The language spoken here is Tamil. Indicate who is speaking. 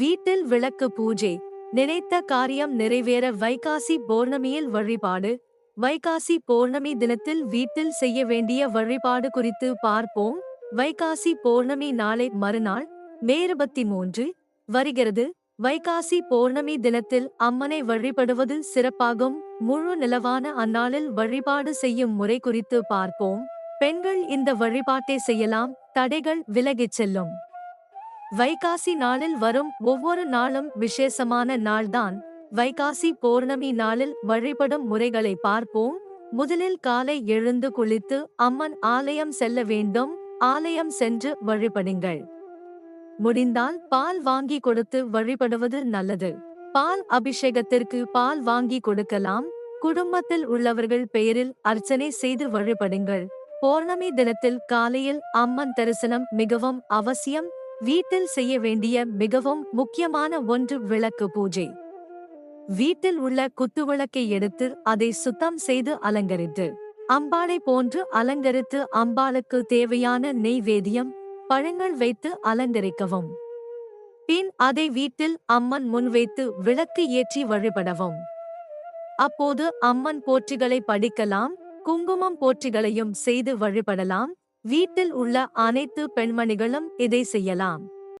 Speaker 1: வீட்டில் விளக்கு பூஜை நினைத்த காரியம் நிறைவேற வைகாசி பௌர்ணமியில் வழிபாடு வைகாசி பௌர்ணமி தினத்தில் வீட்டில் செய்ய வேண்டிய வழிபாடு குறித்து பார்ப்போம். வைகாசி பௌர்ணமி நாளை மறுநாள் மே இருபத்தி மூன்று வருகிறது. வைகாசி பௌர்ணமி தினத்தில் அம்மனை வழிபடுவது சிறப்பாகும். முழு நிலவான அந்நாளில் வழிபாடு செய்யும் முறை குறித்து பார்ப்போம். பெண்கள் இந்த வழிபாட்டை செய்யலாம். தடைகள் விலகிச் செல்லும். வைகாசி நாளில் வரும் ஒவ்வொரு நாளும் விசேஷமான நாள்தான். வைகாசி பௌர்ணமி நாளில் வழிபடும் முறைகளை பார்ப்போம். முதலில் காலை எழுந்து குளித்து அம்மன் ஆலயம் செல்ல வேண்டும். ஆலயம் சென்று வழிபடுங்கள். முடிந்தால் பால் வாங்கி கொடுத்து வழிபடுவது நல்லது. பால் அபிஷேகத்திற்கு பால் வாங்கி கொடுக்கலாம். குடும்பத்தில் உள்ளவர்கள் பெயரில் அர்ச்சனை செய்து வழிபடுங்கள். பௌர்ணமி தினத்தில் காலையில் அம்மன் தரிசனம் மிகவும் அவசியம். வீட்டில் செய்ய வேண்டிய மிகவும் முக்கியமான ஒன்று விளக்கு பூஜை. வீட்டில் உள்ள குத்துவிளக்கை எடுத்து அதை சுத்தம் செய்து அலங்கரித்து அம்பாளை போன்று அலங்கரித்து அம்பாளுக்கு தேவையான நெய்வேதியம் பழங்கள் வைத்து அலங்கரிக்கவும். பின் அதை வீட்டில் அம்மன் முன் வைத்து விளக்கு ஏற்றி வழிபடவும். அப்போது அம்மன் போற்றிகளை படிக்கலாம் குங்குமம் போற்றிகளையும் செய்து வழிபடலாம் வீட்டில் உள்ள அனைத்து பெண்மணிகளும் இதை செய்யலாம்.